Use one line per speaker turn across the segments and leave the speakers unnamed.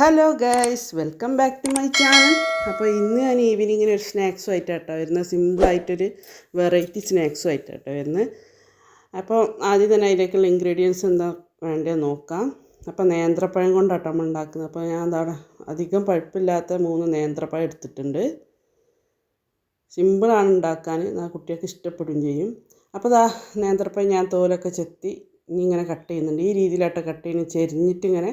Hello guys welcome back to my channel അപ്പോൾ ഇന്ന് ഞാൻ ഈവനിങ്ങിന് ഒരു സ്നാക്സും ആയിട്ടാട്ടോ വരുന്നത് സിമ്പിളായിട്ടൊരു വെറൈറ്റി സ്നാക്സും ആയിട്ടാട്ടോ വരുന്നത് അപ്പോൾ ആദ്യം തന്നെ അതിലേക്കുള്ള ഇൻഗ്രീഡിയൻസ് എന്താ വേണ്ടത് നോക്കാം. അപ്പോൾ നേന്ത്രപ്പഴം കൊണ്ടാട്ടോ നമ്മൾ ഉണ്ടാക്കുന്നത്. അപ്പോൾ ഞാൻ എന്താണ് അധികം പഴുപ്പില്ലാത്ത മൂന്ന് നേന്ത്രപ്പഴം എടുത്തിട്ടുണ്ട്. സിമ്പിളാണ് ഉണ്ടാക്കാൻ. കുട്ടികൾക്ക് ഇഷ്ടപ്പെടുകയും ചെയ്യും. അപ്പോൾ ദാ നേന്ത്രപ്പഴം ഞാൻ തോലൊക്കെ ചെത്തി ഇനി ഇങ്ങനെ കട്ട് ചെയ്യുന്നുണ്ട്. ഈ രീതിയിലാട്ടോ കട്ട് ചെയ്യുന്നത്. ചെരിഞ്ഞിട്ട് ഇങ്ങനെ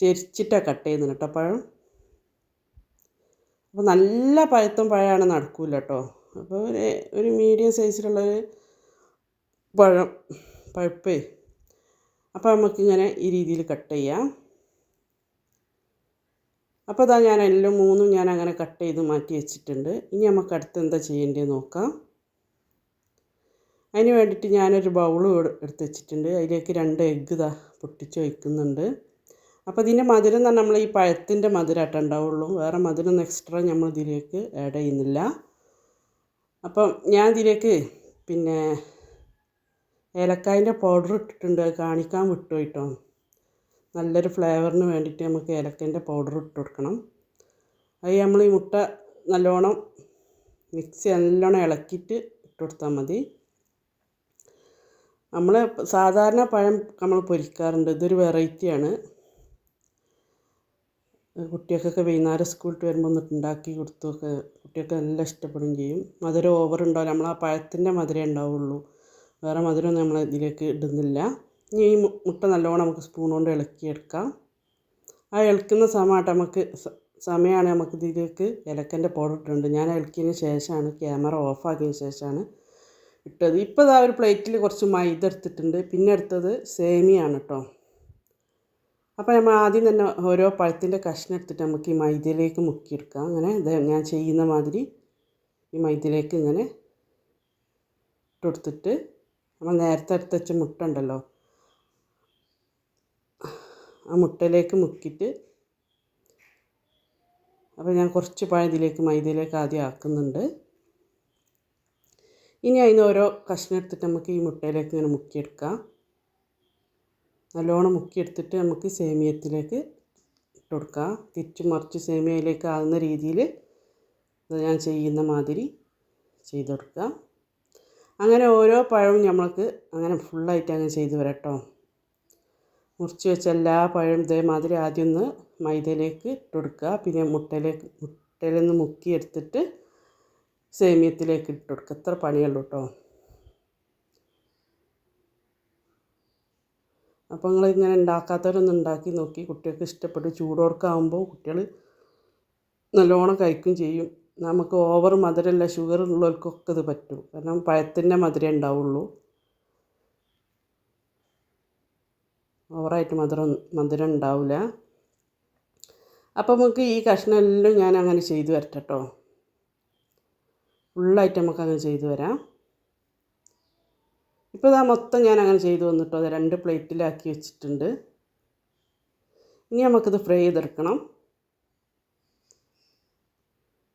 ചെരിച്ചിട്ടാണ് കട്ട് ചെയ്യുന്നത് കേട്ടോ പഴം. അപ്പോൾ നല്ല പഴുത്തും പഴമാണ് നടക്കൂല കേട്ടോ അപ്പോൾ ഒരു ഒരു മീഡിയം സൈസിലുള്ളൊരു പഴം പഴുപ്പേ. അപ്പോൾ നമുക്കിങ്ങനെ ഈ രീതിയിൽ കട്ട് ചെയ്യാം. അപ്പോൾ അതാ ഞാൻ എല്ലാം മൂന്നും ഞാൻ അങ്ങനെ കട്ട് ചെയ്ത് മാറ്റി വെച്ചിട്ടുണ്ട്. ഇനി നമുക്ക് അടുത്ത് എന്താ ചെയ്യേണ്ടത് നോക്കാം. അതിന് വേണ്ടിയിട്ട് ഞാനൊരു ബൗൾ എടുത്ത് വെച്ചിട്ടുണ്ട്. അതിലേക്ക് രണ്ട് എഗ്ഗ് ഇതാ പൊട്ടിച്ച് വയ്ക്കുന്നുണ്ട് അപ്പോൾ ഇതിന്റെ മധുരം തന്നെ നമ്മൾ ഈ പഴത്തിന്റെ മധുരമായിട്ട് ഉണ്ടാവുള്ളൂ. വേറെ മധുരം എക്സ്ട്രാ നമ്മൾ ഇതിലേക്ക് ആഡ് ചെയ്യുന്നില്ല. അപ്പം ഞാൻ ഇതിലേക്ക് പിന്നെ ഏലക്കായന്റെ പൗഡർ ഇട്ടിട്ടുണ്ട്. കാണിക്കാൻ വിട്ടു കേട്ടോ. നല്ലൊരു ഫ്ലേവറിന് വേണ്ടിയിട്ട് നമുക്ക് ഏലക്കന്റെ പൗഡർ ഇട്ട് കൊടുക്കണം. അത് നമ്മൾ ഈ മുട്ട നല്ലോണം മിക്സി നല്ലോണം ഇളക്കിയിട്ട് ഇട്ട് കൊടുത്താൽ മതി. നമ്മൾ സാധാരണ പഴം നമ്മൾ പൊരിക്കാറുണ്ട്. ഇതൊരു വെറൈറ്റിയാണ് കുട്ടികൾക്കൊക്കെ വൈകുന്നേരം സ്കൂളിൽ വരുമ്പോൾ ഒന്ന് ഉണ്ടാക്കി കൊടുത്തൊക്കെ കുട്ടികൾക്ക് നല്ല ഇഷ്ടപ്പെടുകയും ചെയ്യും. മധുരം ഓവർ ഉണ്ടാവില്ല. നമ്മൾ ആ പഴത്തിന്റെ മധുരമേ ഉണ്ടാവുള്ളൂ. വേറെ മധുരമൊന്നും നമ്മൾ ഇതിലേക്ക് ഇടുന്നില്ല. ഇനി ഈ മുട്ട നല്ലോണം നമുക്ക് സ്പൂൺ കൊണ്ട് ഇളക്കിയെടുക്കാം ആ ഇളക്കുന്ന സമയമായിട്ട് നമുക്ക് സമയമാണ് നമുക്ക് ഇതിലേക്ക് ഇലക്കന്റെ പൗഡർ ഇട്ടിട്ടുണ്ട്. ഞാൻ ഇളക്കിയതിന് ശേഷമാണ് ക്യാമറ ഓഫാക്കിയതിന് ശേഷമാണ് ഇട്ടത്. ഇപ്പോൾ ഇതാ ഒരു പ്ലേറ്റിൽ കുറച്ച് മൈദ എടുത്തിട്ടുണ്ട്. പിന്നെ എടുത്തത് സേമിയാണ് കേട്ടോ അപ്പോൾ നമ്മൾ ആദ്യം തന്നെ ഓരോ പഴത്തിന്റെ കഷ്ണം എടുത്തിട്ട് നമുക്ക് ഈ മൈദയിലേക്ക് മുക്കിയെടുക്കാം. അങ്ങനെ ഞാൻ ചെയ്യുന്ന മാതിരി ഈ മൈദയിലേക്ക് ഇങ്ങനെ ഇട്ടുകൊടുത്തിട്ട് നമ്മൾ നേരത്തെ എടുത്ത് വെച്ച മുട്ട ഉണ്ടല്ലോ ആ മുട്ടയിലേക്ക് മുക്കിയിട്ട് അപ്പോൾ ഞാൻ കുറച്ച് പഴം ഇതിലേക്ക് മൈദയിലേക്ക് ആദ്യം ആക്കുന്നുണ്ട്. ഇനി അതിന് ഓരോ കഷ്ണം എടുത്തിട്ട് നമുക്ക് ഈ മുട്ടയിലേക്ക് ഇങ്ങനെ മുക്കിയെടുക്കാം. നല്ലോണം മുക്കിയെടുത്തിട്ട് നമുക്ക് സേമിയത്തിലേക്ക് ഇട്ട് കൊടുക്കാം. തിരിച്ച് മറിച്ച് സേമിയയിലേക്ക് ആകുന്ന രീതിയിൽ ഞാൻ ചെയ്യുന്ന മാതിരി ചെയ്ത് കൊടുക്കാം. അങ്ങനെ ഓരോ പഴവും നമ്മൾക്ക് അങ്ങനെ ഫുള്ളായിട്ട് അങ്ങനെ ചെയ്ത് വരട്ടോ മുറിച്ച് വെച്ച എല്ലാ പഴവും ഇതേമാതിരി ആദ്യം ഒന്ന് മൈദയിലേക്ക് ഇട്ട് കൊടുക്കുക. പിന്നെ മുട്ടയിലേക്ക് മുട്ടയിൽ നിന്ന് മുക്കിയെടുത്തിട്ട് സേമിയത്തിലേക്ക് ഇട്ട് കൊടുക്കുക. എത്ര പണിയുള്ളൂ കേട്ടോ. അപ്പോൾ നിങ്ങൾ ഇങ്ങനെ ഉണ്ടാക്കാത്തവരൊന്ന് ഉണ്ടാക്കി നോക്കി. കുട്ടികൾക്ക് ഇഷ്ടപ്പെട്ട്. ചൂടോർക്കാവുമ്പോൾ കുട്ടികൾ നല്ലോണം കഴിക്കും ചെയ്യും. നമുക്ക് ഓവർ മധുരമല്ല ഷുഗർ ഉള്ളവർക്കൊക്കെ ഇത് പറ്റും. കാരണം പഴത്തിന്റെ മധുരമേ ഉണ്ടാവുള്ളൂ ഓവറായിട്ട് മധുരം മധുരം ഉണ്ടാവില്ല അപ്പോൾ നമുക്ക് ഈ കഷ്ണമെല്ലാം ഞാൻ അങ്ങനെ ചെയ്തു വരട്ടെ കേട്ടോ ഫുള്ളായിട്ട് നമുക്ക് ചെയ്തു വരാം. ഇപ്പോൾ ഇതാ മൊത്തം ഞാൻ അങ്ങനെ ചെയ്തു വന്നിട്ടോ. അത് രണ്ട് പ്ലേറ്റിലാക്കി വെച്ചിട്ടുണ്ട്. ഇനി നമുക്കിത് ഫ്രൈ ചെയ്തെടുക്കണം.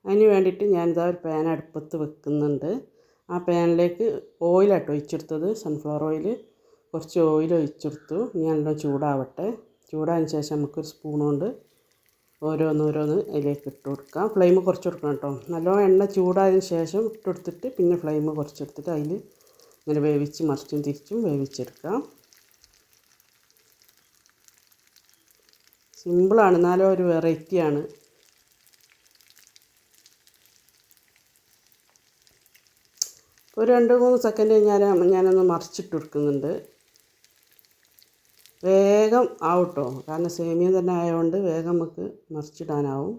അതിന് വേണ്ടിയിട്ട് ഞാനിതാ ഒരു പാൻ അടുപ്പത്ത് വെക്കുന്നുണ്ട്. ആ പാനിലേക്ക് ഓയിലാട്ടോ ഒഴിച്ചെടുത്തത്. Sunflower oil. കുറച്ച് ഓയിൽ ഒഴിച്ചെടുത്തു. ഇനി നല്ല ചൂടാവട്ടെ. ചൂടായതിന് ശേഷം നമുക്കൊരു സ്പൂൺ കൊണ്ട് ഓരോന്ന് അതിലേക്ക് ഇട്ട് കൊടുക്കാം. ഫ്ലെയിം കുറച്ച് കൊടുക്കണം കേട്ടോ. നല്ലോണം എണ്ണ ചൂടായതിന് ശേഷം ഇട്ട് കൊടുത്തിട്ട് പിന്നെ ഫ്ലെയിം കുറച്ചെടുത്തിട്ട് അതിൽ ഇങ്ങനെ വേവിച്ച് മറിച്ചും തിരിച്ചും വേവിച്ചെടുക്കാം. സിമ്പിളാണ്. എന്നാലും ഒരു വെറൈറ്റിയാണ് ഒരു രണ്ട് മൂന്ന് സെക്കൻഡ് കഴിഞ്ഞാൽ ഞാനൊന്ന് മറിച്ചിട്ട് കൊടുക്കുന്നുണ്ട് വേഗം ആവട്ടോ. കാരണം സേമിയ തന്നെ ആയതുകൊണ്ട് വേഗം നമുക്ക് മറിച്ചിടാനാവും.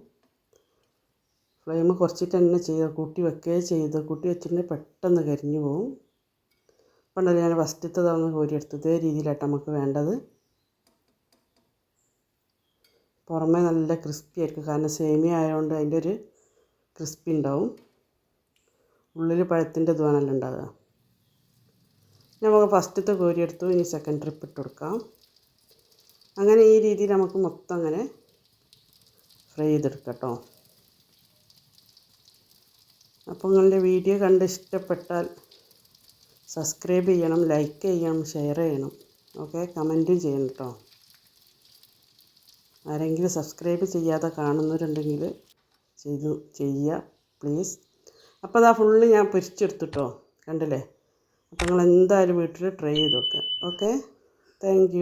ഫ്ലെയിം കുറച്ചിട്ട് തന്നെ ചെയ്ത്? കൂട്ടി വെക്കുകയോ ചെയ്ത്? കൂട്ടി വെച്ചിട്ടുണ്ടെങ്കിൽ പെട്ടെന്ന് കരിഞ്ഞു പോകും പണ്ടല്ലേ ഞാൻ ഫസ്റ്റത്തെ തവണ കോരിയെടുത്തു. ഇതേ രീതിയിലായിട്ട് നമുക്ക് വേണ്ടത്. പുറമേ നല്ല ക്രിസ്പി ആയിരിക്കും. കാരണം സേമിയ ആയതുകൊണ്ട് അതിന്റെ ഒരു ക്രിസ്പി ഉണ്ടാവും. ഉള്ളിൽ പഴത്തിന്റെ ഇതുവാണല്ലോ ഉണ്ടാകുക നമുക്ക് ഫസ്റ്റത്തെ കോരിയെടുത്തു. ഇനി സെക്കൻഡ് ട്രിപ്പ് ഇട്ട് കൊടുക്കാം. അങ്ങനെ ഈ രീതിയിൽ നമുക്ക് മൊത്തം അങ്ങനെ ഫ്രൈ ചെയ്തെടുക്കാം കേട്ടോ അപ്പോൾ നിങ്ങളുടെ വീഡിയോ കണ്ട് ഇഷ്ടപ്പെട്ടാൽ സബ്സ്ക്രൈബ് ചെയ്യണം ലൈക്ക് ചെയ്യണം ഷെയർ ചെയ്യണം. ഓക്കെ കമന്റും ചെയ്യണം കേട്ടോ ആരെങ്കിലും സബ്സ്ക്രൈബ് ചെയ്യാതെ കാണുന്നവരുണ്ടെങ്കിൽ ചെയ്തു ചെയ്യുക പ്ലീസ് അപ്പോൾ അതാ ഫുള്ള് ഞാൻ പൊരിച്ചെടുത്തിട്ടോ കണ്ടില്ലേ? അപ്പോൾ നിങ്ങൾ എന്തായാലും വീട്ടിൽ ട്രൈ ചെയ്ത് നോക്കുക ഓക്കെ താങ്ക്